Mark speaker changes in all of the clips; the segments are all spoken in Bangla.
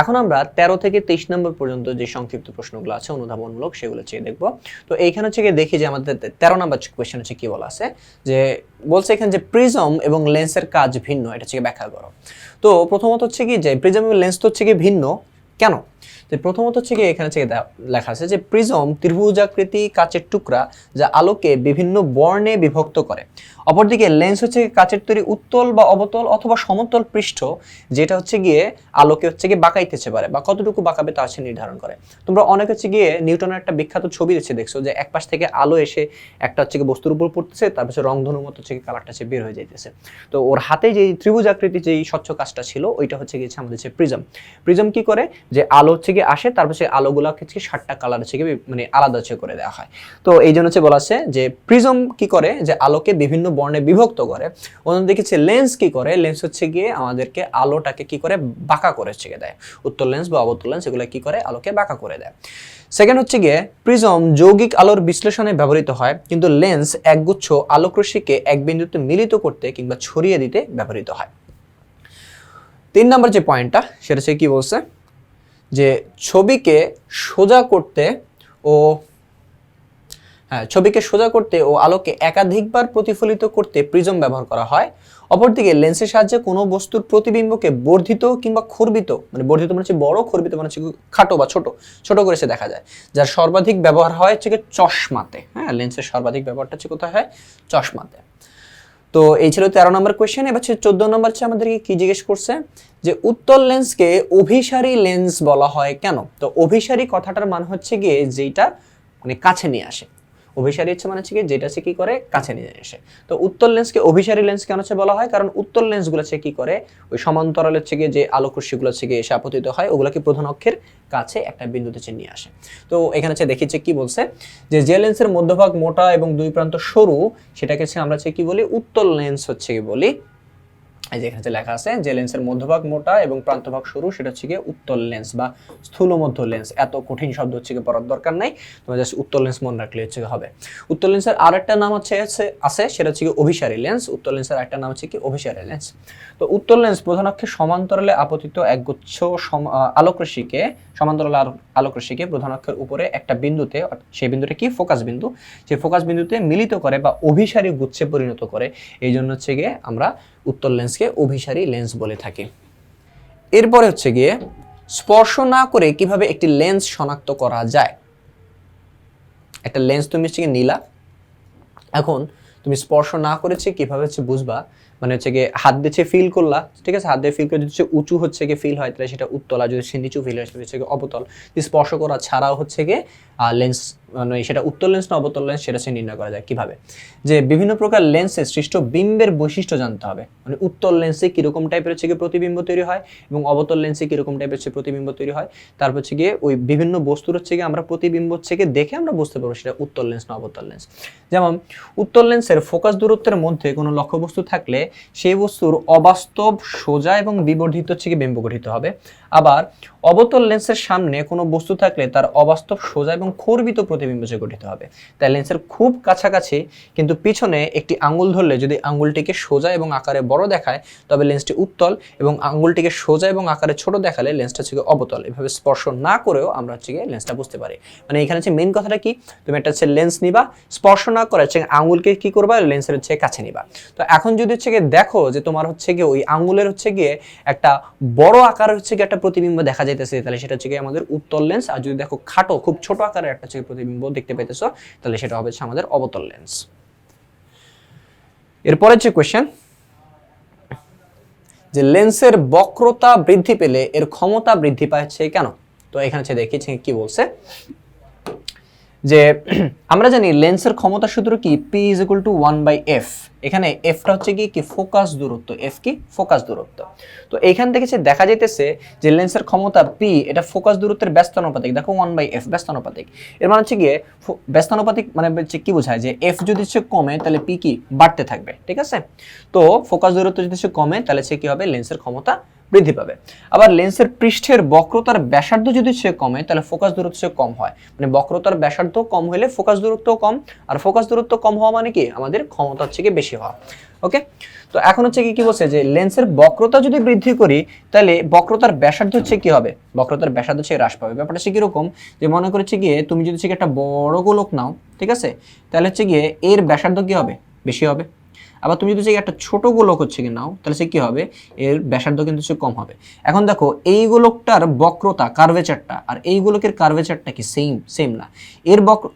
Speaker 1: এখন আমরা তেরো থেকে তেইশ নম্বর পর্যন্ত যে সংক্ষিপ্ত প্রশ্নগুলো আছে, অনুধাবনমূলক সেগুলো চেয়ে দেখব। তো এইখানে হচ্ছে গিয়ে দেখি যে আমাদের তেরো নম্বর কোয়েশ্চেন হচ্ছে কি বলা আছে? যে বলছে এখানে যে প্রিজম এবং লেন্সের কাজ ভিন্ন, এটা হচ্ছে ব্যাখ্যা করো। তো প্রথমত হচ্ছে কি যে প্রিজম এবং লেন্স তো হচ্ছে কি ভিন্ন। কেন? যে প্রথমত হচ্ছে কি এখানে থেকে লেখা আছে যে প্রিজম ত্রিভুজাকৃতি কাচের টুকরা যা আলোকে বিভিন্ন বর্ণে বিভক্ত করে। অপরদিকে লেন্স হচ্ছে কাচের তৈরি উত্তল বা অবতল অথবা সমতল পৃষ্ঠ, যেটা হচ্ছে গিয়ে আলোকে হচ্ছে গিয়ে বাঁকাইতেছে পারে বা কতটুকু বাঁকাবে তা হচ্ছে নির্ধারণ করে। তোমরা অনেক হচ্ছে গিয়ে নিউটনের একটা বিখ্যাত ছবি দেখছে দেখছ যে এক পাশ থেকে আলো এসে একটা হচ্ছে গিয়ে বস্তুর উপর পড়তেছে তারপর রংধনুর মতো হচ্ছে কালারটা হচ্ছে বের হয়ে যাইতেছে। তো ওর হাতে যেই ত্রিভুজাকৃতি যেই স্বচ্ছ কাজটা ছিল, ওইটা হচ্ছে গিয়েছে আমাদের হচ্ছে প্রিজম। প্রিজম কি করে? যে আলো হচ্ছে গিয়ে আসে, তারপর সেই আলোগুলোকে হচ্ছে ষাটটা কালার হচ্ছে মানে আলাদা হচ্ছে করে দেওয়া হয়। তো এই জন্য হচ্ছে বলা আছে যে প্রিজম কি করে? যে আলোকে বিভিন্ন বর্ণে বিভক্ত করে। অন্যদিকে দেখেছি লেন্স কি করে? লেন্স হচ্ছে গিয়ে আমাদেরকে আলোটাকে কি করে? বাঁকা করে হচ্ছে দেয়। উত্তর লেন্স বা অবতল লেন্স এগুলো কি করে? আলোকে বাঁকা করে দেয়। সেকেন্ড হচ্ছে গিয়ে প্রিজম যৌগিক আলোর বিশ্লেষণে ব্যবহৃত হয়, কিন্তু লেন্স একগুচ্ছ আলোকরশ্মিকে এক বিন্দুতে মিলিত করতে কিংবা ছড়িয়ে দিতে ব্যবহৃত হয়। তিন নম্বর যে পয়েন্টটা সেটা হচ্ছে কি বলছে? যে ছবিকে সোজা করতে ও হ্যাঁ ছবিকে সোজা করতে ও আলোকে একাধিকবার প্রতিফলিত করতে প্রিজম ব্যবহার করা হয়। অপরদিকে লেন্সের সাহায্যে কোনো বস্তুর প্রতিবিম্বকে বর্ধিত কিংবা খর্বিত মানে বর্ধিত মানে হচ্ছে বড়, খর্বিত মানে হচ্ছে খাটো বা ছোট ছোট করে সে দেখা যায়। যার সর্বাধিক ব্যবহার হয় হচ্ছে চশমাতে। হ্যাঁ লেন্সের সর্বাধিক ব্যবহারটা হচ্ছে কোথায় হয়? চশমাতে। তো এই ছিল তেরো নম্বর কোয়েশ্চেন এবার চোদ্দ নম্বর হচ্ছে আমাদেরকে কি জিজ্ঞেস করছে? যে উত্তল লেন্সকে অভিসারী লেন্স বলা হয় কেন? তো অভিসারী কথাটার মান হচ্ছে গিয়ে যেটা মানে কাছে নিয়ে আসে। অভিসারী হচ্ছে মানে হচ্ছে কি যেটা সে কি করে? কাছে নিয়ে আসে। তো উত্তল লেন্সকে অভিসারী লেন্স কেন হচ্ছে বলা হয়, কারণ উত্তল লেন্সগুলো হচ্ছে কি করে? ওই সমান্তরালের হচ্ছে গিয়ে যে আলোকরশ্মিগুলো হচ্ছে গিয়ে এসে আপতিত হয়, ওগুলোকে প্রধান অক্ষের কাছে একটা বিন্দুতে হচ্ছে নিয়ে আসে। তো এখানে হচ্ছে দেখিচ্ছে কি বলছে? যে যে লেন্সের মধ্যভাগ মোটা এবং দুই প্রান্ত সরু, সেটাকে হচ্ছে আমরা হচ্ছে কি বলি? উত্তল লেন্স হচ্ছে কি বলি। এই যে এখানে লেখা আছে, যে লেন্সের মধ্যভাগ মোটা এবং প্রান্তভাগ সরু, সেটা হচ্ছে গিয়ে উত্তল লেন্স বা স্থূল মধ্য লেন্স এত কঠিন শব্দ হচ্ছে গিয়ে পড়ার দরকার নাই, তোমার জাস্ট উত্তল লেন্স মনে রাখলে হচ্ছে গিয়ে হবে। উত্তল লেন্সের আর একটা নাম হচ্ছে, আছে সেটা হচ্ছে কি অভিসারী লেন্স উত্তল লেন্সের আরেকটা নাম হচ্ছে কি? অভিসারী লেন্স তো উত্তল লেন্স প্রধান অক্ষে সমান্তরালে আপতিত একগুচ্ছ আলোকরশ্মিকে, সমান্তরাল আলোকরশ্মিকে প্রধান অক্ষের উপরে একটা বিন্দুতে সেই বিন্দুটা কি? ফোকাস বিন্দু। সেই ফোকাস বিন্দুতে মিলিত করে বা অভিসারী গুচ্ছে পরিণত করে এই জন্য হচ্ছে গিয়ে আমরা উত্তল লেন্সকে অভিসারী লেন্স বলে থাকে। এরপরে হচ্ছে গিয়ে স্পর্শ না করে কীভাবে একটি লেন্স শনাক্ত করা যায়? একটা লেন্স তুমি হচ্ছে নিলা। এখন তুমি স্পর্শ না করেছে কীভাবে হচ্ছে বুঝবা মানে হচ্ছে গিয়ে হাত দিয়ে ফিল করলা, ঠিক আছে? হাত দিয়ে ফিল করে যদি উঁচু হচ্ছে গিয়ে ফিল হয়, তাহলে সেটা উত্তলা। যদি সে নিচু ফিল হয়, সেটা হচ্ছে গিয়ে অবতল। স্পর্শ করা ছাড়াও হচ্ছে গিয়ে লেন্স মানে সেটা উত্তর লেন্স না অবতল লেন্স সেটা সে নির্ণয় করা যায়। কীভাবে? যে বিভিন্ন প্রকার লেন্সে সৃষ্ট বিম্বের বৈশিষ্ট্য জানতে হবে। মানে উত্তর লেন্সে কীরকম টাইপের হচ্ছে গিয়ে প্রতিবিম্ব তৈরি হয় এবং অবতল লেন্সে কীরকম টাইপের হচ্ছে প্রতিবিম্ব তৈরি হয়। তারপর হচ্ছে গিয়ে ওই বিভিন্ন বস্তুর হচ্ছে গিয়ে আমরা প্রতিবিম্ব হচ্ছে গিয়ে দেখে আমরা বুঝতে পারব সেটা উত্তর লেন্স না অবতল লেন্স যেমন উত্তর লেন্সের ফোকাস দূরত্বের মধ্যে কোনো লক্ষ্যবস্তু থাকলে সেই বস্তুর অবাস্তব সোজা এবং বিবর্ধিত হচ্ছে কি বিম্ব গঠিত হবে। আবার অবতল লেন্সের সামনে কোনো বস্তু থাকলে তার অবাস্তব সোজা এবং খর্বিত প্রতিবিম্ব যে গঠিত হবে। তাই লেন্সের খুব কাছাকাছি কিন্তু পিছনে একটি আঙ্গুল ধরলে যদি আঙ্গুলটিকে সোজা এবং আকারে বড় দেখায়, তবে লেন্সটি উত্তল এবং আঙ্গুলটিকে সোজা এবং আকারে ছোট দেখালে লেন্সটা হচ্ছে অবতল। এভাবে স্পর্শ না করেও আমরা হচ্ছে লেন্সটা বুঝতে পারি। মানে এখানে হচ্ছে মেন কথাটা কি? তুমি একটা হচ্ছে লেন্স নিবা, স্পর্শ না করে হচ্ছে আঙ্গুলকে কি করবা? লেন্সের হচ্ছে কাছে নিবা। তো এখন যদি হচ্ছে গিয়ে দেখো যে তোমার হচ্ছে গিয়ে ওই আঙ্গুলের হচ্ছে গিয়ে একটা বড় আকারের হচ্ছে গিয়ে একটা প্রতিবিম্ব দেখা যাইতেছে, তাহলে সেটা হচ্ছে আমাদের উত্তল লেন্স আর যদি দেখো খাটো, খুব ছোট আকারের একটা হচ্ছে প্রতিবিম্ব দেখতে পাইতেছো, তাহলে সেটা হবে আমাদের অবতল লেন্স এরপরের যে কোয়েশ্চেন যে লেন্সের বক্রতা বৃদ্ধি পেলে এর ক্ষমতা বৃদ্ধি পাচ্ছে কেন? তো এখানে হচ্ছে দেখিয়েছি কি বলছে। যে, আমরা জানি লেন্সের ক্ষমতা সূত্র কি? P is equal to one by F এখানে এফটা হচ্ছে কি কি ফোকাস দূরত্ব এফ কি ফোকাস দূরত্ব। তো এইখান থেকে যে দেখা যাইতেছে যে লেন্সের ক্ষমতা পি এটা ফোকাস দূরত্বের ব্যস্তানুপাতিক। দেখো ওয়ান বাই এফ ব্যস্তানুপাতিক। এর মানে হচ্ছে গিয়ে ব্যস্তানুপাতিক মানে হচ্ছে কি বোঝায় যে এফ যদি সে কমে, তাহলে পি কি বাড়তে থাকবে, ঠিক আছে? তো ফোকাস দূরত্ব যদি সে কমে, তাহলে সে কি হবে? লেন্সের ক্ষমতা বৃদ্ধি পাবে। আবার লেন্সের পৃষ্ঠের বক্রতার ব্যাসার্ধ যদি সে কমে, তাহলে ফোকাস দূরত্ব সে কম হয়। মানে বক্রতার ব্যাসার্ধ কম হলে ফোকাস দূরত্ব কম, আর ফোকাস দূরত্ব কম হওয়া মানে কি? আমাদের ক্ষমতা হচ্ছে কি বেশি হওয়া ওকে তো এখন হচ্ছে কি কি বলছে যে, লেন্সের বক্রতা যদি বৃদ্ধি করি, তাহলে বক্রতার ব্যাসার্ধ হচ্ছে কি হবে? বক্রতার ব্যাসার্ধ হচ্ছে হ্রাস পাবে। ব্যাপারটা হচ্ছে কীরকম? যে মনে করেছে গিয়ে, তুমি যদি হচ্ছে একটা বড় গোলক নাও, ঠিক আছে? তাহলে হচ্ছে গিয়ে এর ব্যাসার্ধ কি হবে? বেশি হবে। আবার তুমি যদি গিয়ে একটা ছোট গোলক হচ্ছে কি নাও, তাহলে সে কি হবে? এর ব্যাসার্ধ কিন্তু হচ্ছে কম হবে। এখন দেখো, এই গোলকটার বক্রতা কার্ভেচারটা আর এই গোলকের কার্ভেচারটা কি সেম সেম না? এর বক্র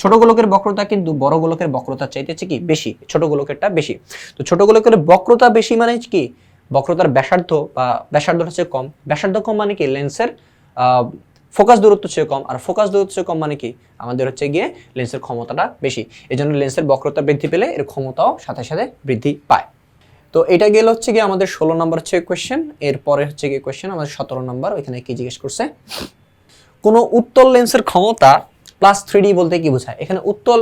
Speaker 1: ছোট গোলকের বক্রতা কিন্তু বড় গোলকের বক্রতার চাইতে হচ্ছে কি বেশি, ছোট গোলকেরটা বেশি। তো ছোট গোলকের বক্রতা বেশি মানে কি, বক্রতার ব্যাসার্ধ বা ব্যাসার্ধটা হচ্ছে কম। ব্যাসার্ধ কম মানে কি, লেন্সের ফোকাস দূরত্ব চেয়ে কম। আর ফোকাস দূরত্ব হচ্ছে কম মানে কি, আমাদের হচ্ছে গিয়ে লেন্সের ক্ষমতাটা বেশি। এই জন্য লেন্সের বক্রতা বৃদ্ধি পেলে এর ক্ষমতাও সাথে সাথে বৃদ্ধি পায়। তো এটা গেল হচ্ছে গিয়ে আমাদের ষোলো নম্বর হচ্ছে কোয়েশ্চেন এরপরে হচ্ছে গিয়ে কোয়েশ্চেন আমাদের সতেরো নম্বর, ওইখানে কি জিজ্ঞেস করছে? কোনো উত্তল লেন্সের ক্ষমতা প্লাস থ্রি বলতে কি বোঝায়? এখানে উত্তল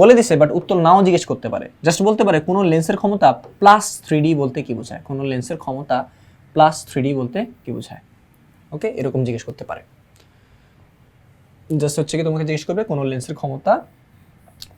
Speaker 1: বলে দিছে বাট উত্তল নাও জিজ্ঞেস করতে পারে। জাস্ট বলতে পারে, কোনো লেন্সের ক্ষমতা প্লাস থ্রি বলতে কি বোঝায়? কোনো লেন্সের ক্ষমতা প্লাস থ্রি বলতে কি বোঝায়? ওকে এরকম জিজ্ঞেস করতে পারে। জাস্ট হচ্ছে কি তোমাকে জিজ্ঞেস করবে, কোনো লেন্সের ক্ষমতা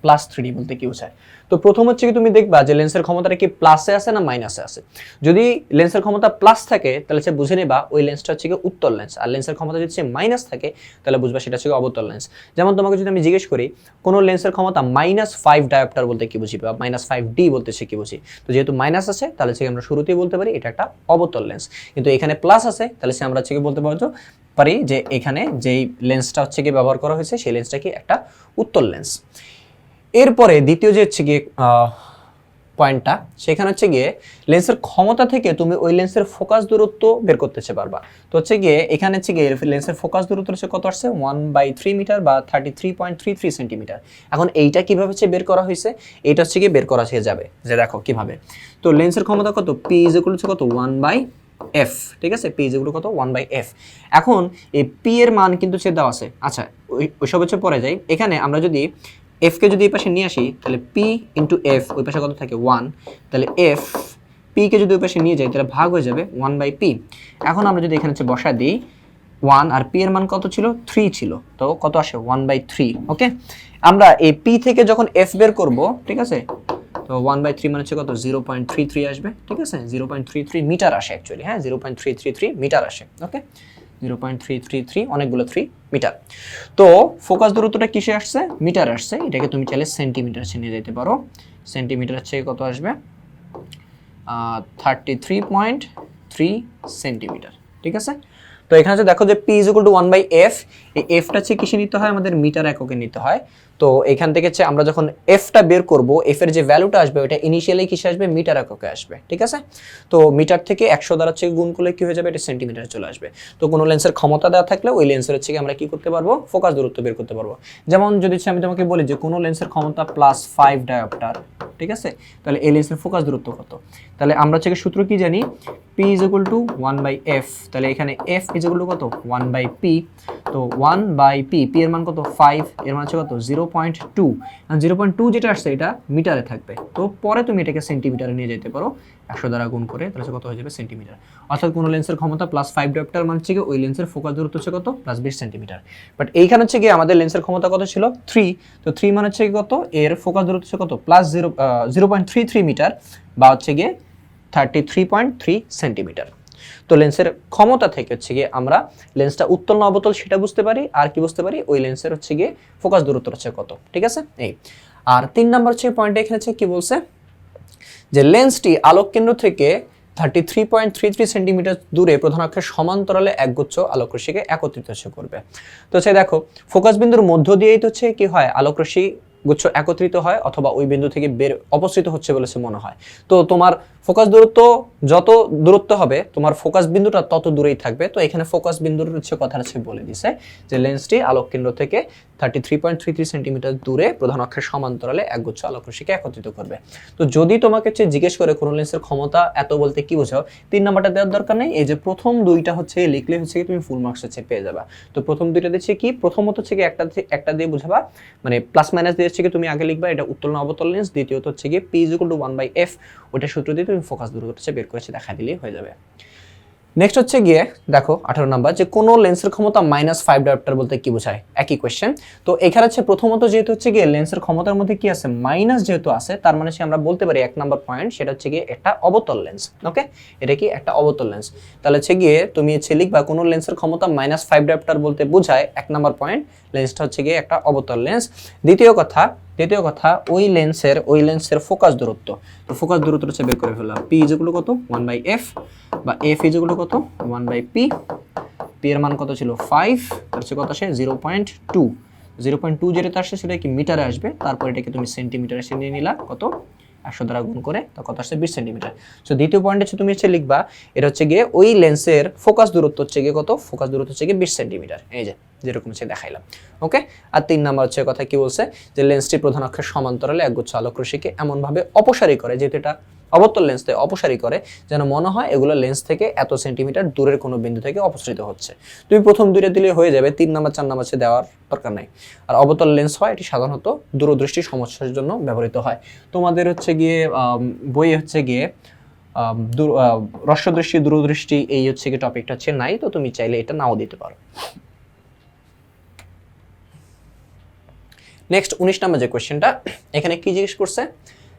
Speaker 1: প্লাস থ্রি বলতে কি বোঝায়? তো প্রথম হচ্ছে কি তুমি দেখবা যে লেন্সের ক্ষমতাটা কি প্লাসে আছে না মাইনাসে আছে? যদি লেন্সের ক্ষমতা প্লাস থাকে, তাহলে সে বুঝে নেবা ওই লেন্সটা হচ্ছে কি লেন্স আর লেন্সের ক্ষমতা যদি মাইনাস থাকে, তাহলে বুঝবা সেটা হচ্ছে অবতল লেন্স যেমন তোমাকে যদি আমি জিজ্ঞেস করি, কোনো লেন্সের ক্ষমতা মাইনাস ফাইভ ডায়োপ্টার বলতে কি বুঝি বা মাইনাস ফাইভ ডি বলতে সে কি বুঝি? তো যেহেতু মাইনাস আছে, তাহলে সে আমরা শুরুতেই বলতে পারি এটা একটা অবতল লেন্স কিন্তু এখানে প্লাস আছে, তাহলে সে আমরা হচ্ছে বলতে পারছ পারি যে এখানে যেই লেন্সটা হচ্ছে কি ব্যবহার করা হয়েছে, সেই লেন্সটা কি একটা উত্তল লেন্স এরপরে দ্বিতীয় যে হচ্ছে গিয়ে পয়েন্টটা সেখানে হচ্ছে গিয়ে লেন্সের ক্ষমতা থেকে তুমি ওই লেন্সের ফোকাস দূরত্ব বের করতেছে পারবা তো হচ্ছে গিয়ে এখানে হচ্ছে গিয়ে লেন্সের ফোকাস দূরত্ব হচ্ছে কত আসছে? ওয়ান বাই থ্রি মিটার বা thirty three point three three centimetre এখন এইটা কীভাবে হচ্ছে বের করা হয়েছে? এইটা হচ্ছে গিয়ে বের করা হয়ে যাবে, যে দেখো কীভাবে। তো লেন্সের ক্ষমতা কত? পি হচ্ছে কত? ওয়ান বাই এফ ঠিক আছে? পি কত? ওয়ান বাই এফ এখন এই পি এর মান কিন্তু সে দেওয়া আছে। আচ্ছা ওই ওইসব হচ্ছে পরে যাই। এখানে আমরা যদি এফকে যদি এই পাশে নিয়ে আসি, তাহলে পি ইন্টু এফ ওই পাশে কত থাকে? ওয়ান তাহলে এফ পিকে যদি ওই পাশে নিয়ে যাই, তাহলে ভাগ হয়ে যাবে ওয়ান বাই পি এখন আমরা যদি এখানে হচ্ছে বসা দিই ওয়ান আর পি এর মান কত ছিল? থ্রি ছিল। তো কত আসে? ওয়ান বাই থ্রি ওকে আমরা এই পি থেকে যখন এফ বের করব, ঠিক আছে? তো ওয়ান বাই থ্রি মানে হচ্ছে কত? জিরো পয়েন্ট থ্রি থ্রি আসবে, ঠিক আছে? Zero point three three metre আসে অ্যাকচুয়ালি হ্যাঁ? Zero point three three three metre আসে okay zero point three three three অনেকগুলো থ্রি মিটার তো ফোকাস দূরত্বটা কিসে আসছে? মিটার আসছে। এটাকে তুমি চাইলে সেন্টিমিটার নিয়ে যেতে পারো। সেন্টিমিটার চেয়ে কত আসবে? Thirty three point three centimetre ঠিক আছে? তো এখানে হচ্ছে দেখো যে P is equal to one by F এই এফটা হচ্ছে কিসে নিতে হয়? আমাদের মিটার এককে নিতে হয়। তো এখান থেকে হচ্ছে আমরা যখন এফটা বের করব এফ এর যে ভ্যালুটা আসবে ওটা ইনিশিয়ালি কিসে আসবে? মিটার এককে আসবে, ঠিক আছে? তো মিটার থেকে একশো দ্বারা হচ্ছে গুণ করলে কি হয়ে যাবে? এটা সেন্টিমিটার চলে আসবে। তো কোনো লেন্সের ক্ষমতা দেওয়া থাকলে ওই লেন্সের হচ্ছে আমরা কি করতে পারব? ফোকাস দূরত্ব বের করতে পারব। যেমন যদি হচ্ছে আমি তোমাকে বলি যে কোনো লেন্সের ক্ষমতা প্লাস ফাইভ ডায়োপ্টার ঠিক আছে? তাহলে এই লেন্সের ফোকাস দূরত্ব কত? তাহলে আমরা হচ্ছে সূত্র কি জানি? P is equal to one by F তাহলে এখানে এফ ইজ ইকুয়াল কত? ওয়ান বাই পি তো ওয়ান বাই পি পি এর মান কত? ফাইভ এর মান হচ্ছে কত? Zero point two zero point two যেটা আসছে, এটা মিটারে থাকবে। তো পরে তুমি এটাকে সেন্টিমিটারে নিয়ে যেতে পারো। একশো দ্বারা গুণ করে, তাহলে কত হয়ে যাবে? সেন্টিমিটার অর্থাৎ কোনো লেন্সের ক্ষমতা প্লাস ফাইভ ডেপ্টার মান হচ্ছে ওই লেন্সের ফোকাস দূরত্ব হচ্ছে কত? প্লাস বিশ সেন্টিমিটার বাট এইখানে হচ্ছে গিয়ে আমাদের লেন্সের ক্ষমতা কত ছিল? থ্রি তো থ্রি মানে হচ্ছে কত? এর ফোকাস দূরত্ব হচ্ছে কত? Plus zero zero point three three metre বা হচ্ছে গিয়ে thirty three point three centimetre তো লেন্সের ক্ষমতা থেকে হচ্ছে গিয়ে আমরা লেন্সটা উত্তল না অবতল সেটা বুঝতে পারি, আর কি বুঝতে পারি? ওই লেন্সের হচ্ছে গিয়ে ফোকাস দূরত্ব হচ্ছে কত, ঠিক আছে? এই। আর তিন নাম্বার হচ্ছে পয়েন্ট এখানে হচ্ছে কি বলছে? যে লেন্সটি আলোক কেন্দ্র থেকে thirty three point three three centimetre দূরে প্রধান অক্ষের সমান্তরালে একগুচ্ছ আলোকরশ্মিকে একত্রিত হচ্ছে করবে। তো সে দেখো ফোকাস বিন্দুর মধ্য দিয়েই তো হচ্ছে কি হয়? আলোকরশ্মি গুচ্ছ একত্রিত হয় অথবা ওই বিন্দু থেকে বের অপসৃত হচ্ছে বলে মনে হয়। তো তোমার ফোকাস দূরত্ব যত দূরত্ব হবে, তোমার ফোকাস বিন্দুটা তত দূরেই থাকবে। তো এখানে ফোকাস বিন্দুর হচ্ছে কথা হচ্ছে বলে দিছে যে লেন্সটি আলোক কেন্দ্র থেকে thirty three point three three centimetre দূরে প্রধান অক্ষের সমান্তরালে একগুচ্ছ আলোকরশ্মিকে একত্রিত করবে। তো যদি তোমাকে হচ্ছে জিজ্ঞেস করে কোনো লেন্সের ক্ষমতা এত বলতে কি বোঝাও, তিন নাম্বারটা দেওয়ার দরকার নেই। এই যে প্রথম দুইটা হচ্ছে লিখলে হচ্ছে কি তুমি ফুল মার্কস হচ্ছে পেয়ে যাবা। তো প্রথম দুইটা দিচ্ছে কি, প্রথমত হচ্ছে কি একটা একটা দিয়ে বোঝাবা মানে প্লাস মাইনাস দিয়ে হচ্ছে কি তুমি আগে লিখবা, এটা উত্তল না অবতল লেন্স দ্বিতীয়ত হচ্ছে কি P is to one by F ওটা সূত্র দিয়ে তুমি ফোকাস দূরত্ব হচ্ছে বের করেছে দেখা দিলেই হয়ে যাবে। নেক্সট হচ্ছে গিয়ে, দেখো, আঠারো নাম্বার, যে কোনো লেন্সের ক্ষমতা মাইনাস ফাইভ ডায়োপ্টার বলতে কি বোঝায়? একই কোয়েশ্চেন তো এখানে হচ্ছে প্রথমত যেহেতু হচ্ছে গিয়ে লেন্সের ক্ষমতার মধ্যে কি আছে? মাইনাস যেহেতু আছে, তার মানে সে আমরা বলতে পারি এক নাম্বার পয়েন্ট সেটা হচ্ছে গিয়ে একটা অবতল লেন্স ওকে এটা কি একটা অবতল লেন্স তাহলে হচ্ছে গিয়ে তুমি হচ্ছে লিখবা, কোনো লেন্সের ক্ষমতা মাইনাস ফাইভ ডায়োপ্টার বলতে বোঝায় এক নাম্বার পয়েন্ট লেন্সটা হচ্ছে গিয়ে একটা অবতল লেন্স দ্বিতীয় কথা দ্বিতীয় কথা, ওই লেন্সের ওই লেন্সের ফোকাস দূরত্ব। তো ফোকাস দূরত্ব হচ্ছে বের করে ফেললাম। পি যেগুলো কত? ওয়ান বাই এফ বা এফ যেগুলো কত? ওয়ান বাই পি পি এর মান কত ছিল? ফাইভ তার হচ্ছে কত আসে? Zero point two zero point two যেটাতে আসছে সেটা কি মিটারে আসবে? তারপর এটাকে তুমি সেন্টিমিটারে সে নিয়ে নিলা। কত? একশো দ্বারা গুণ করে তো কত আসছে? বিশ সেন্টিমিটার। সো দ্বিতীয় পয়েন্ট হচ্ছে তুমি হচ্ছে লিখবা, এটা হচ্ছে গিয়ে ওই লেন্সের ফোকাস দূরত্ব হচ্ছে গিয়ে কত? ফোকাস দূরত্ব হচ্ছে গিয়ে বিশ সেন্টিমিটার। এই যে, যেরকম হচ্ছে দেখাইলাম। ওকে আর তিন নাম্বার হচ্ছে কথা কি বলছে? যে লেন্সটি প্রধান অক্ষের সমান্তরালে একগুচ্ছ আলোক রশিকে এমনভাবে অপসারী করে, যেহেতু এটা অবতল লেন্স থেকে অপসারী করে, যেন মনে হয় এগুলো লেন্স থেকে এত সেন্টিমিটার দূরের কোনো বিন্দু থেকে অপসৃত হচ্ছে। তুমি প্রথম দুইটা দিলে হয়ে যাবে, তিন নাম্বার, চার নাম্বার দেওয়ার দরকার নাই। আর অবতল লেন্স হয়, এটি সাধারণত দূরদৃষ্টি সমস্যার জন্য ব্যবহৃত হয়। তোমাদের হচ্ছে গিয়ে বইয়ে হচ্ছে গিয়ে দূর- দূরদৃষ্টি, এই হচ্ছে গিয়ে টপিকটা হচ্ছে নাই, তো তুমি চাইলে এটা নাও দিতে পারো। নেক্সট উনিশ নাম্বার যে কোয়েশ্চেনটা এখানে কি জিজ্ঞেস করছে?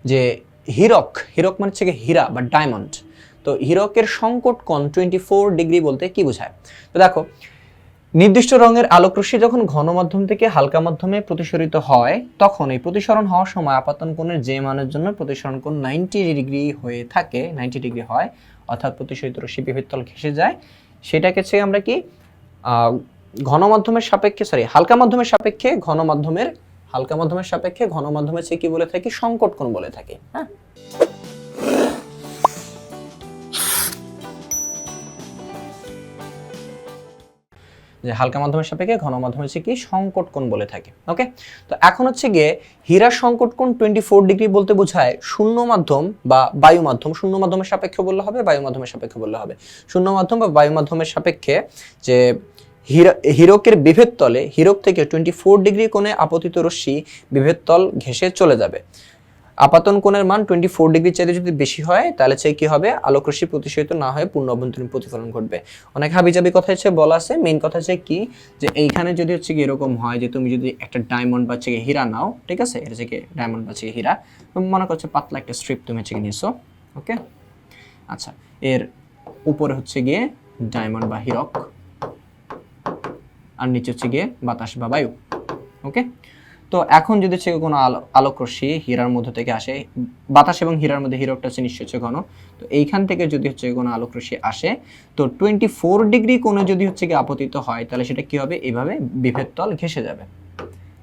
Speaker 1: যে হিরক হিরক মানে হচ্ছে হীরা বা ডায়মন্ড তো হিরকের সংকট কোণ টোয়েন্টি ফোর ডিগ্রি বলতে কি বোঝায়? তো দেখো, নির্দিষ্ট রঙের আলোকরশ্মি যখন ঘন মাধ্যম থেকে হালকা মাধ্যমে প্রতিসরিত হয়, তখন এই প্রতিসরণ হওয়ার সময় আপাতন কোণের যে মানের জন্য প্রতিসরণ কোণ নাইনটি ডিগ্রি হয়ে থাকে নাইনটি ডিগ্রি হয়, অর্থাৎ প্রতিসরিত রশ্মি বিভেদতল ঘেসে যায়, সেটাকে হচ্ছে আমরা কি ঘন মাধ্যমের সাপেক্ষে সরি হালকা মাধ্যমের সাপেক্ষে ঘন মাধ্যমের হালকা মাধ্যমের সাপেক্ষে, ঘন মাধ্যমে হচ্ছে কি বলে থাকি? সংকট কোণ বলে থাকি হ্যাঁ? যে হালকা মাধ্যমের সাপেক্ষে, ঘন মাধ্যমে হচ্ছে কি? সংকট কোণ বলে থাকে ওকে তো এখন হচ্ছে গিয়ে হীরার সংকট কোণ টোয়েন্টি ফোর ডিগ্রি বলতে বোঝায় শূন্য মাধ্যম বা বায়ু মাধ্যম। শূন্য মাধ্যমের সাপেক্ষে বললে হবে, বায়ু মাধ্যমের সাপেক্ষে বললে হবে। শূন্য মাধ্যম বা বায়ু মাধ্যমের সাপেক্ষে যে হীরকের বিভেদ তলে হীরক থেকে টোয়েন্টি ফোর ডিগ্রি কোণে আপতিত রশ্মি বিভেদ তল ঘেসে চলে যাবে। আপাতন কোণের মান টোয়েন্টি ফোর ডিগ্রি চাইতে যদি বেশি হয়, তাহলে হচ্ছে কি হবে? আলোক রশ্মি প্রতিসরিত না হয়ে পূর্ণ অভ্যন্তরীণ প্রতিফলন ঘটবে। অনেক হাবিজাবি কথা হচ্ছে বলা আছে। মেইন কথা হচ্ছে কি? যে এইখানে যদি হচ্ছে কি এরকম হয় যে তুমি যদি একটা ডায়মন্ড বা হচ্ছে হীরা নাও, ঠিক আছে? এটা হচ্ছে ডায়মন্ড বা হচ্ছে হীরা। মনে করছ পাতলা একটা স্ট্রিপ তুমি হচ্ছে নিয়েছো ওকে আচ্ছা এর উপরে হচ্ছে গিয়ে ডায়মন্ড বা হীরক আর নিচে হচ্ছে গিয়ে বাতাস বা বায়ু ওকে তো এখন যদি হচ্ছে কোনো আলো আলোক রশ্মি হীরার মধ্যে থেকে আসে, বাতাস এবং হীরার মধ্যে হীরকটা হচ্ছে নিশ্চয় হচ্ছে ঘন, তো এইখান থেকে যদি হচ্ছে কোনো আলোক রশ্মি আসে, তো টোয়েন্টি ফোর ডিগ্রি কোনো যদি হচ্ছে গিয়ে আপতিত হয়, তাহলে সেটা কী হবে? এইভাবে বিভেদ তল ঘেসে যাবে।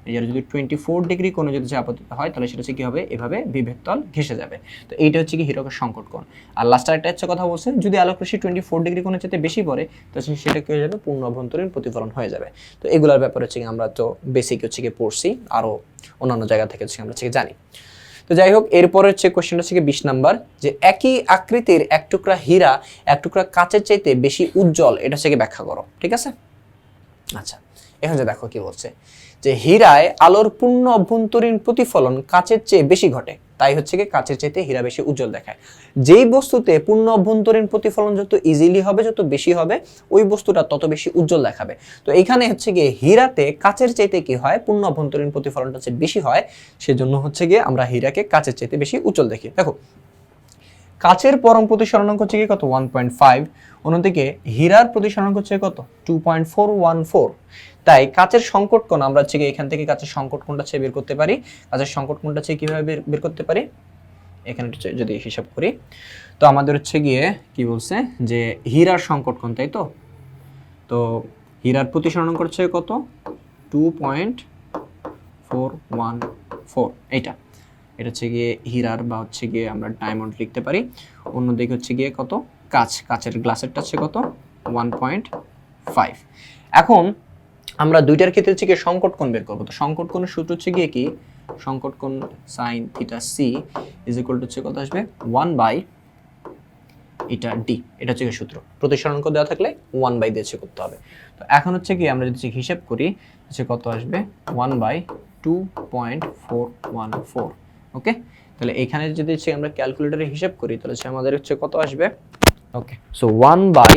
Speaker 1: যে যদি টোয়েন্টি ফোর ডিগ্রি কোণে যদি আপতিত হয়, তাহলে সেটা হচ্ছে কি হবে? এভাবে বিভেদ তল ঘেসে যাবে। তো এইটা হচ্ছে কি হীরকের সংকট কোণ। আর লাস্ট একটা হচ্ছে কথা বলছে যদি আলোক রশ্মি টোয়েন্টি ফোর ডিগ্রি কোণের চাইতে বেশি পড়ে, তাহলে সেটা কি হয়ে যাবে? পূর্ণ অভ্যন্তরীণ প্রতিফলন হয়ে যাবে। তো এগুলোর ব্যাপারে হচ্ছে আমরা তো বেসিক হচ্ছে কি পড়ছি আরও অন্যান্য জায়গা থেকে হচ্ছে আমরা হচ্ছে জানি। তো যাই হোক, এরপরে হচ্ছে কোশ্চেনটা হচ্ছে বিশ নাম্বার, যে একই আকৃতির এক টুকরা হীরা, এক টুকরা কাচের চাইতে বেশি উজ্জ্বল, এটা হচ্ছে ব্যাখ্যা করো। ঠিক আছে? আচ্ছা এখন যে দেখো কি বলছে। যে হীরায় আলোর পূর্ণ অভ্যন্তরীণ প্রতিফলন কাচের চেয়ে বেশি ঘটে। তাই হচ্ছে কি, কাচের চাইতে হীরা বেশি উজ্জ্বল দেখায়। যেই বস্তুতে পূর্ণ অভ্যন্তরীণ প্রতিফলন যত ইজিলি হবে, যত বেশি হবে, ওই বস্তুটা তত বেশি উজ্জ্বল দেখাবে। তো এখানে হচ্ছে গিয়ে হীরাতে কাচের চাইতে কি হয়, পূর্ণ অভ্যন্তরীণ প্রতিফলনটা হচ্ছে বেশি হয়, সেজন্য হচ্ছে গিয়ে আমরা হীরাকে কাচের চাইতে বেশি উজ্জ্বল দেখি। দেখো, কাচের পরম প্রতিসরণাঙ্ক হচ্ছে কি কত? ওয়ান পয়েন্ট ফাইভ অন্যদিকে হীরার প্রতিসরণাঙ্ক হচ্ছে কত? Two point four one four তাই কাচের সংকট কোণ, আমরা হচ্ছে এখান থেকে কাচের সংকট কোণটা হচ্ছে বের করতে পারি। কাচের সংকট কোণটা হচ্ছে কীভাবে বের- করতে পারি? এখানে যদি হিসাব করি, তো আমাদের হচ্ছে গিয়ে কি বলছে যে হীরার সংকট কোণ, তাই তো? তো হীরার প্রতিসরণাঙ্ক করছে কত? Two point four one four এইটা। এটা হচ্ছে গিয়ে হীরার বা হচ্ছে গিয়ে আমরা ডায়মন্ড লিখতে পারি। অন্যদিকে হচ্ছে গিয়ে কত? কাচ, কাচের গ্লাসেরটা হচ্ছে কত? ওয়ান পয়েন্ট ফাইভ এখন আমরা দুইটার ক্ষেত্রে হচ্ছে গিয়ে সংকট কোণ বের করব। তো সংকট কোণের সূত্র হচ্ছে গিয়ে কি? সংকট কোণ sine theta C is equal to হচ্ছে কত আসবে? ওয়ান বাই এটা ডি এটা হচ্ছে সূত্র। প্রতিসরণাঙ্ক দেওয়া থাকলে ওয়ান বাই দিয়েছে করতে হবে। তো এখন হচ্ছে কি আমরা যদি হিসাব করি, হচ্ছে কত আসবে? One by two point four one four okay তাহলে এখানে যদি হচ্ছে আমরা ক্যালকুলেটারে হিসাব করি, তাহলে হচ্ছে আমাদের হচ্ছে কত আসবে? Okay so one by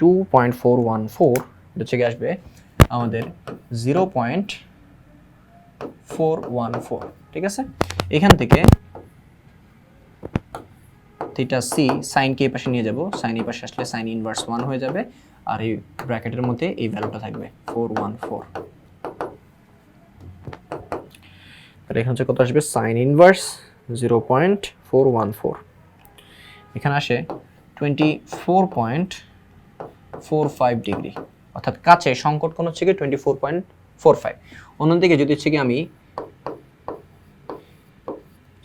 Speaker 1: two point four one four এটা হচ্ছে কি আসবে আমাদের zero point four one four, ঠিক আছে? এখান থেকে থিটা সি সাইনকে এই পাশে নিয়ে যাব। সাইন এই পাশে আসলে সাইন ইনভার্স ওয়ান হয়ে যাবে। আর এই ব্র্যাকেটের মধ্যে এই ভ্যালুটা থাকবে ফোর ওয়ান ফোর আর এখানে হচ্ছে কত আসবে? Sine inverse zero point four one four এখানে আসে twenty four point four five degree অর্থাৎ কাছে সংকট কোণ হচ্ছে কি twenty four point four five অন্যদিকে যদি হচ্ছে কি আমি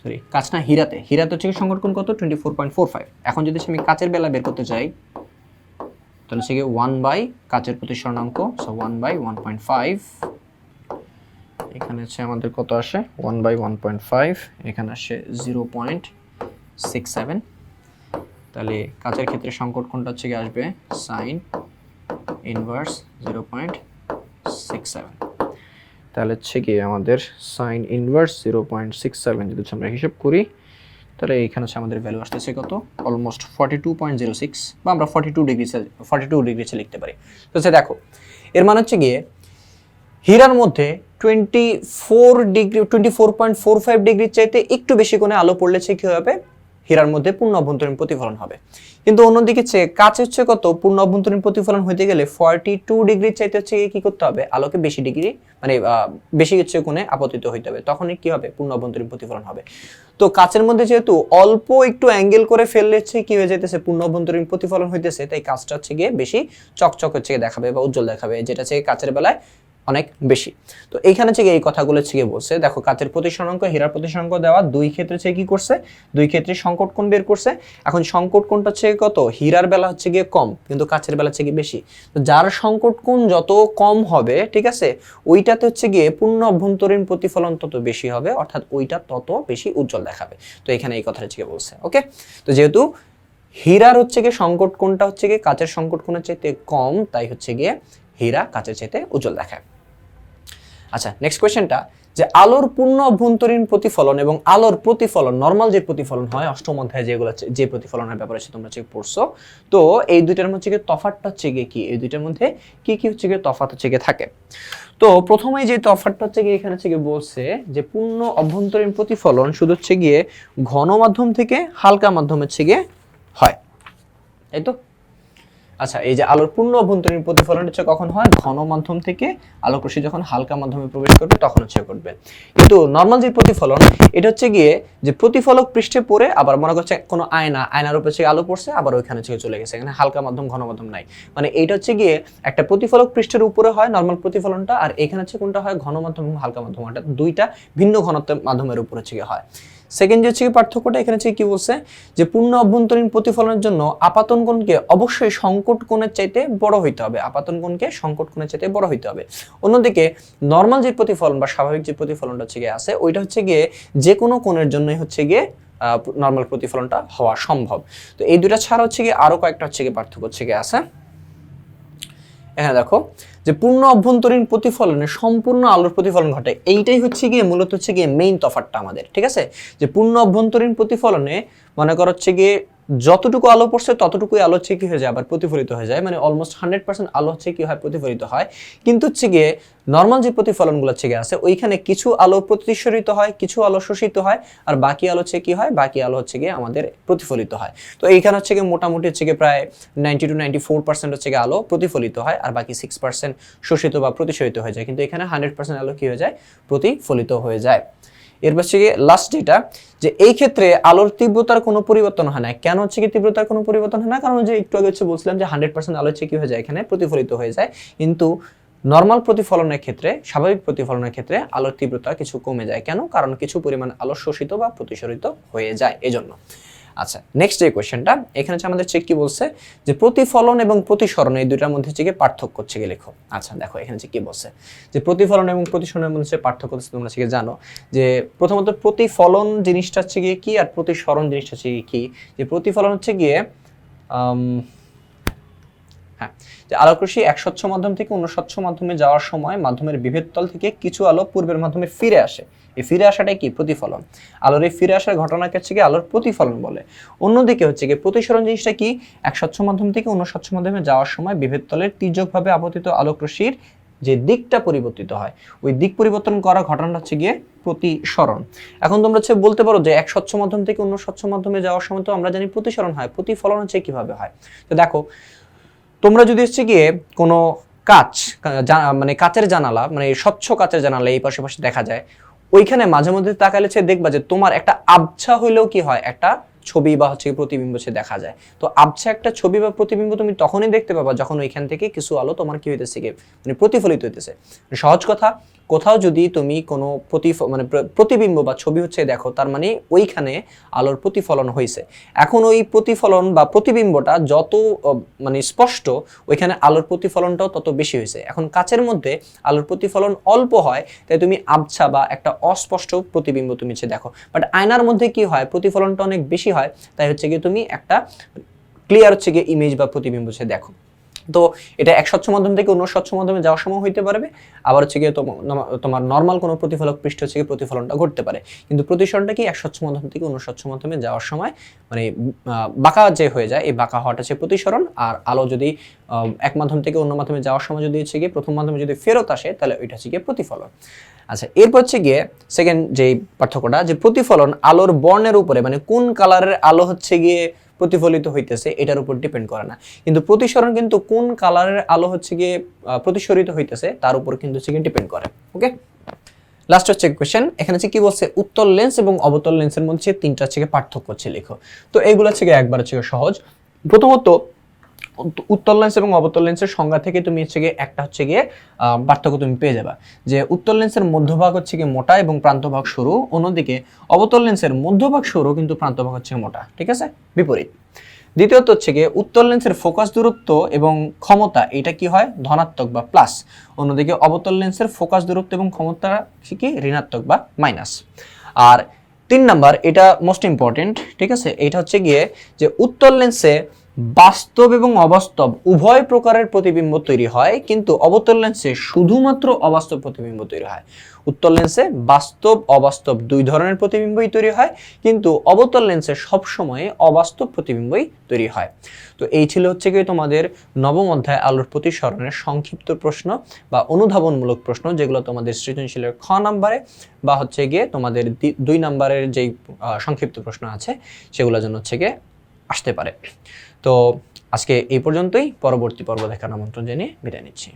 Speaker 1: সরি কাজ না হীরাতে হীরাতে হচ্ছে সংকট কোণ কত? Twenty four point four five এখন যদি আমি কাচের বেলা বের করতে চাই, তাহলে হচ্ছে কি ওয়ান বাই কাচের প্রতি স্বর্ণাঙ্ক so one by one point five এখানে হচ্ছে আমাদের কত আসে? One by one point five এখানে আসে জিরো পয়েন্ট সিক্স সেভেন তাহলে কাচের ক্ষেত্রে সংকট কোণটা হচ্ছে গিয়ে আসবে sine inverse zero point six seven তাহলে হচ্ছে কি আমাদের sine inverse zero point six seven যদি আমরা হিসেব করি, তাহলে এইখানে হচ্ছে আমাদের ভ্যালু আসতেছে কত? Almost forty two point zero six বা আমরা forty two degree forty two degree সে লিখতে পারি। তো হচ্ছে দেখো, এর মানে হচ্ছে গিয়ে হীরার মধ্যে twenty four degree twenty four point four five ডিগ্রির চাইতে একটু বেশি কোণে আলো পড়লে সে কী হবে হীরার মধ্যে পূর্ণ অভ্যন্তরীণ প্রতিফলন হবে। কিন্তু অন্যদিকে চেয়ে কাছে হচ্ছে কত? পূর্ণ অভ্যন্তরীণ প্রতিফলন হইতে গেলে ফর্টি টু ডিগ্রির চাইতে হচ্ছে কি করতে হবে? আলোকে বেশি ডিগ্রি মানে বেশি হচ্ছে কোণে আপতিত হইতে হবে। তখনই কি হবে? পূর্ণ অভ্যন্তরীণ প্রতিফলন হবে। তো কাচের মধ্যে যেহেতু অল্প একটু অ্যাঙ্গেল করে ফেললে হচ্ছে কি হয়ে যেতেছে পূর্ণ অভ্যন্তরীণ প্রতিফলন হইতেছে, তাই কাজটা হচ্ছে গিয়ে বেশি চকচক হচ্ছে দেখাবে বা উজ্জ্বল দেখাবে, যেটা হচ্ছে কাচের বেলায় অনেক বেশি তো এইখানে থেকে এই কথাগুলো থেকে বলছে দেখো কাচের প্রতিসরাঙ্ক হীরার প্রতিসরাঙ্ক দেওয়া দুই ক্ষেত্রে থেকে কি করছে দুই ক্ষেত্রে সংকট কোণ বের করছে এখন সংকট কোণটা হচ্ছে কত হীরার বেলা হচ্ছে গিয়ে কম কিন্তু কাচের বেলা গিয়ে বেশি তো যার সংকট কোণ যত কম হবে ঠিক আছে ওইটাতে হচ্ছে গিয়ে পূর্ণ অভ্যন্তরীণ প্রতিফলন তত বেশি হবে অর্থাৎ ওইটা তত বেশি উজ্জ্বল দেখাবে তো এখানে এই কথাটা থেকে বলছে ওকে তো যেহেতু হীরার হচ্ছে গিয়ে সংকট কোণটা হচ্ছে গিয়ে কাচের সংকট কোণের চাইতে কম তাই হচ্ছে গিয়ে হীরা কাচের চাইতে উজ্জ্বল দেখায় আচ্ছা নেক্সট কোয়েশ্চেনটা যে আলোর পূর্ণ অভ্যন্তরীণ প্রতিফলন এবং আলোর প্রতিফলন নর্মাল যে প্রতিফলন হয়, অষ্টম অধ্যায়ে যেগুলো যে প্রতিফলনের ব্যাপারে আছে তোমরা চেক পড়ছো, তো এই দুইটার মধ্যে গিয়ে তফাৎটা হচ্ছে গিয়ে কি? এই দুইটার মধ্যে কি কি হচ্ছে গিয়ে তফাৎ হচ্ছে গিয়ে থাকে? তো প্রথমেই যে তফাৎটা হচ্ছে গিয়ে এখানে হচ্ছে গিয়ে বলছে যে পূর্ণ অভ্যন্তরীণ প্রতিফলন শুধু হচ্ছে গিয়ে ঘন মাধ্যম থেকে হালকা মাধ্যম হচ্ছে গিয়ে হয়। এই তো? আচ্ছা এই যে আলোর পূর্ণ অভ্যন্তরীণ প্রতিফলন হচ্ছে কখন হয়? ঘন মাধ্যম থেকে আলোক রশ্মি যখন হালকা মাধ্যমে প্রবেশ করবে, তখন হচ্ছে ঘটবে। কিন্তু নর্মাল যে প্রতিফলন, এটা হচ্ছে গিয়ে যে প্রতিফলক পৃষ্ঠে পড়ে আবার মনে করছে কোনো আয়না, আয়নার উপর হচ্ছে আলো পড়ছে, আবার ওইখানে থেকে চলে গেছে। এখানে হালকা মাধ্যম, ঘন মাধ্যম নাই। মানে এটা হচ্ছে গিয়ে একটা প্রতিফলক পৃষ্ঠের উপরে হয় নর্মাল প্রতিফলনটা, আর এখানে হচ্ছে কোনটা হয়? ঘন মাধ্যম এবং হালকা মাধ্যম। অর্থাৎ দুইটা ভিন্ন ঘনত্বের মাধ্যমের উপর হচ্ছে গিয়ে হয়। সেকেন্ড যে হচ্ছে কি পার্থক্যটা, এখানে হচ্ছে কি বলছে? যে পূর্ণ অভ্যন্তরীণ প্রতিফলনের জন্য আপাতন কোণকে অবশ্যই সংকট কোণের চাইতে বড় হইতে হবে। আপাতন কোণকে সংকট কোণের চাইতে বড় হইতে হবে। অন্যদিকে নর্মাল যে প্রতিফলন বা স্বাভাবিক যে প্রতিফলনটা হচ্ছে গিয়ে আছে, ওইটা হচ্ছে গিয়ে যে কোনো কোণের জন্যই হচ্ছে গিয়ে নর্মাল প্রতিফলনটা হওয়া সম্ভব। তো এই দুটা ছাড়া হচ্ছে গিয়ে আরও কয়েকটা হচ্ছে গিয়ে পার্থক্য হচ্ছে গিয়ে আছে। এখানে দেখো, যে পূর্ণ অভ্যন্তরীণ প্রতিফলনে সম্পূর্ণ আলোর প্রতিফলন ঘটে। এইটাই হচ্ছে গিয়ে, মূলত হচ্ছে গিয়ে মেইন তফাৎটা আমাদের, ঠিক আছে? যে পূর্ণ অভ্যন্তরীণ প্রতিফলনে, মনে করো হচ্ছে গিয়ে যতটুকু আলো পড়ছে, ততটুকুই আলো হচ্ছে কি হয়ে যায়, আবার প্রতিফলিত হয়ে যায়। মানে অলমোস্ট হান্ড্রেড পার্সেন্ট আলো হচ্ছে কি হয়, প্রতিফলিত হয়। কিন্তু হচ্ছে গিয়ে নর্মাল যে প্রতিফলনগুলো হচ্ছে গিয়ে আছে, ওইখানে কিছু আলো প্রতিসরিত হয়, কিছু আলো শোষিত হয়, আর বাকি আলো হচ্ছে কি হয়, বাকি আলো হচ্ছে গিয়ে আমাদের প্রতিফলিত হয়। তো এইখানে হচ্ছে গিয়ে মোটামুটি হচ্ছে গিয়ে প্রায় ninety two ninety four percent হচ্ছে গিয়ে আলো প্রতিফলিত হয়, আর বাকি সিক্স পার্সেন্ট শোষিত বা প্রতিসরিত হয়ে যায়। কিন্তু এখানে হান্ড্রেড পার্সেন্ট আলো কি হয়ে যায়? প্রতিফলিত হয়ে যায়। এর পাশে গিয়ে লাস্ট যেটা, যে এই ক্ষেত্রে আলোর তীব্রতার কোনো পরিবর্তন হয় না। কেন হচ্ছে কি তীব্রতার কোনো পরিবর্তন হয় না? কারণ যে একটু আগে হচ্ছে বলছিলাম যে হান্ড্রেড পার্সেন্ট আলো হচ্ছে কি হয়ে যায় এখানে? প্রতিফলিত হয়ে যায়। কিন্তু নর্মাল প্রতিফলনের ক্ষেত্রে, স্বাভাবিক প্রতিফলনের ক্ষেত্রে আলোর তীব্রতা কিছু কমে যায়। কেন? কারণ কিছু পরিমাণ আলো শোষিত বা প্রতিসরিত হয়ে যায়। এজন্য আচ্ছা নেক্সট যে কোয়েশ্চেনটা এখানে হচ্ছে আমাদের চেক কি বলছে? যে প্রতিফলন এবং প্রতিসরণ এই দুইটার মধ্যে হচ্ছে পার্থক্য হচ্ছে কি লেখো। আচ্ছা দেখো এখানে হচ্ছে কি বলছে? যে প্রতিফলন এবং প্রতিসরণের মধ্যে পার্থক্য তোমরা হচ্ছে জানো যে প্রথমত প্রতিফলন জিনিসটা হচ্ছে গিয়ে কি আর প্রতিসরণ জিনিসটা হচ্ছে গিয়ে কি? যে প্রতিফলন হচ্ছে গিয়ে হ্যাঁ যে আলোক এক স্বচ্ছ মাধ্যম থেকে অন্য স্বচ্ছ মাধ্যমে যাওয়ার সময় মাধ্যমের বিভেদ তল থেকে কিছু আলো পূর্বের মাধ্যমে ফিরে আসে। এই ফিরে আসাটাই কি? প্রতিফলন। আলোর এই ফিরে আসার ঘটনাকে হচ্ছে কি আলোর প্রতিফলন বলে। অন্যদিকে হচ্ছে কি প্রতিসরণ জিনিসটা কি? এক স্বচ্ছ মাধ্যম থেকে অন্য স্বচ্ছ মাধ্যমে যাওয়ার সময় বিভেদ তলের তির্যকভাবে আপতিত আলোক যে দিকটা পরিবর্তিত হয়, ওই দিক পরিবর্তন করা ঘটনাটা হচ্ছে গিয়ে প্রতিসরণ। এখন তোমরা হচ্ছে বলতে পারো যে এক স্বচ্ছ মাধ্যম থেকে অন্য স্বচ্ছ মাধ্যমে যাওয়ার সময় তো আমরা জানি প্রতিসরণ হয়, প্রতিফলন হচ্ছে কীভাবে হয়। তো দেখো তোমরা যদি হচ্ছে গিয়ে কোনো কাচ মানে কাচের জানালা মানে স্বচ্ছ কাচের জানালা এই পাশে পাশে দেখা যায়, ওইখানে মাঝে মধ্যে তাকালে হচ্ছে দেখবা যে তোমার একটা আবছা হইলেও কি হয়, একটা ছবি বা হচ্ছে প্রতিবিম্ব সে দেখা যায়। তো আবছা একটা ছবি বা প্রতিবিম্ব তুমি তখনই দেখতে পাবা যখন ওইখান থেকে কিছু আলো তোমার কি হইতেছে মানে প্রতিফলিত হইতেছে। সহজ কথা কোথাও যদি তুমি কোনো প্রতি মানে প্রতিবিম্ব বা ছবি হচ্ছে, দেখো, তার মানে ওইখানে আলোর প্রতিফলন হয়েছে এখন ওই প্রতিফলন বা প্রতিবিম্বটা যত মানে স্পষ্ট, ওইখানে আলোর প্রতিফলনটাও তত বেশি হয়েছে এখন কাচের মধ্যে আলোর প্রতিফলন অল্প হয়, তাই তুমি আবছা বা একটা অস্পষ্ট প্রতিবিম্ব তুমি হচ্ছে দেখো। বাট আয়নার মধ্যে কি হয়, প্রতিফলনটা অনেক বেশি হয়, তাই হচ্ছে গিয়ে তুমি একটা ক্লিয়ার হচ্ছে গিয়ে ইমেজ বা প্রতিবিম্ব হচ্ছে দেখো। তো এটা এক স্বচ্ছ মাধ্যম থেকে অন্য স্বচ্ছ মাধ্যমে যাওয়ার সময় হইতে পারবে। আবার হচ্ছে গিয়ে তোমার নর্মাল কোনো প্রতিফলক পৃষ্ঠ হচ্ছে গিয়ে প্রতিফলনটা ঘটতে পারে। কিন্তু প্রতিসরণটা কি এক স্বচ্ছ মাধ্যম থেকে অন্য স্বচ্ছ মাধ্যমে যাওয়ার সময় মানে বাঁকা যে হয়ে যায়, এই বাঁকা হওয়াটা হচ্ছে প্রতিসরণ। আর আলো যদি এক মাধ্যম থেকে অন্য মাধ্যমে যাওয়ার সময় যদি হচ্ছে গিয়ে প্রথম মাধ্যমে যদি ফেরত আসে, তাহলে ওইটা হচ্ছে গিয়ে প্রতিফলন। আচ্ছা এরপর হচ্ছে গিয়ে সেকেন্ড যে পার্থক্যটা, যে প্রতিফলন আলোর বর্ণের উপরে মানে কোন কালারের আলো হচ্ছে গিয়ে প্রতিফলিত হইতেছে, এটার উপর ডিপেন্ড করে না। কিন্তু প্রতিসরণ কিন্তু কোন কালারের আলো হচ্ছে গিয়ে প্রতিসরিত হইতেছে, তার উপর কিন্তু হচ্ছে ডিপেন্ড করে ওকে লাস্ট হচ্ছে কোয়েশ্চেন এখানে হচ্ছে কি বলছে উত্তল লেন্স এবং অবতল লেন্সের মধ্যে তিনটা হচ্ছে পার্থক্য হচ্ছে লেখো। তো এইগুলো হচ্ছে একবার হচ্ছে সহজ। প্রথমত উত্তল লেন্স এবং অবতল লেন্সের সংজ্ঞা থেকে তুমি হচ্ছে গিয়ে একটা হচ্ছে গিয়ে পার্থক্য তুমি পেয়ে যাবা। যে উত্তল লেন্সের মধ্যভাগ হচ্ছে গিয়ে মোটা এবং প্রান্তভাগ সরু, অন্যদিকে অবতল লেন্সের মধ্যভাগ সরু কিন্তু প্রান্তভাগ হচ্ছে মোটা, ঠিক আছে? বিপরীত। দ্বিতীয়ত হচ্ছে গিয়ে উত্তল লেন্সের ফোকাস দূরত্ব এবং ক্ষমতা, এটা কি হয়? ধনাত্মক বা প্লাস অন্যদিকে অবতল লেন্সের ফোকাস দূরত্ব এবং ক্ষমতা কি ঋণাত্মক বা মাইনাস আর তিন নাম্বার, এটা মোস্ট ইম্পর্টেন্ট ঠিক আছে? এটা হচ্ছে গিয়ে যে উত্তল লেন্সে বাস্তব এবং অবাস্তব উভয় প্রকারের প্রতিবিম্ব তৈরি হয়, কিন্তু অবতল লেন্সে শুধুমাত্র অবাস্তব প্রতিবিম্ব তৈরি হয়। উত্তল লেন্সে বাস্তব, অবাস্তব দুই ধরনের প্রতিবিম্বই তৈরি হয়, কিন্তু অবতল লেন্সে সবসময় অবাস্তব প্রতিবিম্বই তৈরি হয়। তো এই ছিল হচ্ছে গিয়ে তোমাদের নবম অধ্যায় আলোর প্রতিসরণের সংক্ষিপ্ত প্রশ্ন বা অনুধাবনমূলক প্রশ্ন, যেগুলো তোমাদের সৃজনশীলের খ নাম্বারে বা হচ্ছে গিয়ে তোমাদের দুই নাম্বারের যেই সংক্ষিপ্ত প্রশ্ন আছে, সেগুলোর জন্য হচ্ছে গিয়ে আসতে পারে। তো আজকে এই পর্যন্তই। পরবর্তী পর্ব দেখার আমন্ত্রণ জানিয়ে বিদায় নিচ্ছি।